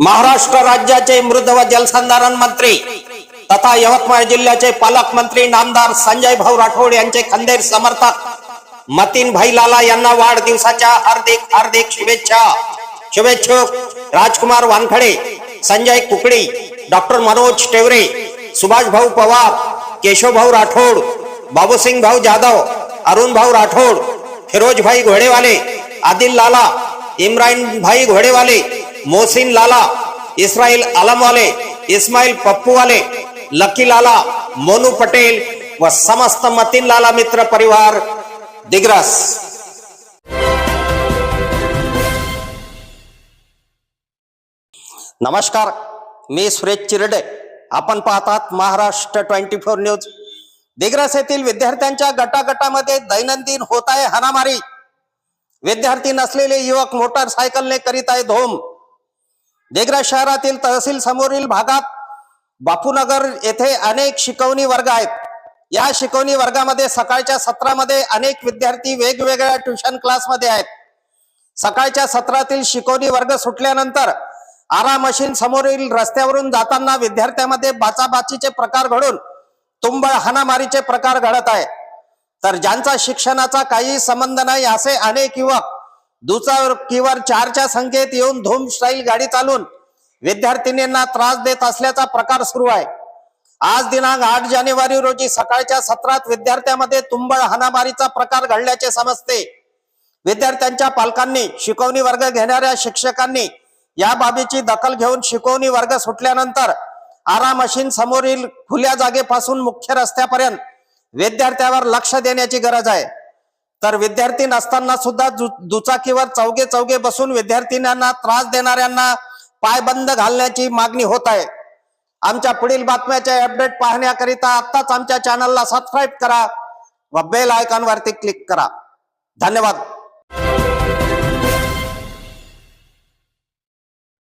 महाराष्ट्र राज्याचे मृद व जलसंधारण मंत्री तथा यवतमाळ जिल्ह्याचे पालकमंत्री नामदार संजय भाऊ राठोड यांचे खंदेर समर्थक मतीन भाई लाला यांना वाढदिवसाच्या हार्दिक हार्दिक शुभेच्छा. शुभेच्छुक राजकुमार वानखडे संजय कुकडी डॉक्टर मनोज टेवरे सुभाष भाऊ पवार केशव भाऊ राठोड बाबूसिंग भाऊ जाधव अरुण भाऊ राठोड फिरोज भाई घोडेवाले आदिल लाला इम्रान भाई घोडेवाले मोहसिन लाला इस्राईल आलमवाले इस्माईल पप्पूवाले लकी लाला मोनू पटेल व समस्त मतीन लाला मित्र परिवार दिग्रस. नमस्कार मी सुरेश चिरडे. आपण पाहतात Maharashtra twenty four news. Digras येथील विद्यार्थ्यांच्या गटागटामध्ये दैनंदिन होत आहे हाणामारी. विद्यार्थी नसलेले युवक मोटारसायकलने करीत आहे धोम. दिग्रस शहरातील तहसील समोरील भागात बापूनगर येथे अनेक शिकवणी वर्ग आहेत. या शिकवणी वर्गामध्ये सकाळच्या सत्रामध्ये अनेक विद्यार्थी वेगवेगळ्या ट्युशन क्लासमध्ये आहेत. सकाळच्या सत्रातील शिकवणी वर्ग सुटल्यानंतर आरा मशीन समोरील रस्त्यावरून जाताना विद्यार्थ्यांमध्ये बाचाबाचीचे प्रकार घडून तुंबळ हाणामारीचे प्रकार घडत आहे. तर ज्यांचा शिक्षणाचा काही संबंध नाही असे अनेक युवक दुचाकीवर चारच्या संख्येत येऊन धूम स्टाईल गाडी चालून विद्यार्थिनींना त्रास देत असल्याचा प्रकार सुरू आहे. आज दिनांक आठ जानेवारी रोजी सकाळच्या सत्रात विद्यार्थ्यांमध्ये तुंबळ हाणामारीचा प्रकार घडल्याचे समजते. विद्यार्थ्यांच्या पालकांनी शिकवणी वर्ग घेणाऱ्या शिक्षकांनी या बाबीची दखल घेऊन शिकवणी वर्ग सुटल्यानंतर आरा मशीन समोरील खुल्या जागेपासून मुख्य रस्त्यापर्यंत विद्यार्थ्यावर लक्ष देण्याची गरज आहे. तर विद्यार्थी नसताना सुद्धा दु- दुचाकीवर चौघे चौघे बसून विद्यार्थिन्यांना त्रास देणाऱ्यांना पायबंद घालण्याची मागणी होत आहे. आमच्या पुढील बातम्याचे अपडेट पाहण्याकरिता आत्ताच आमच्या चॅनलला सबस्क्राईब करा व बेल आयकॉनवरती क्लिक करा. धन्यवाद.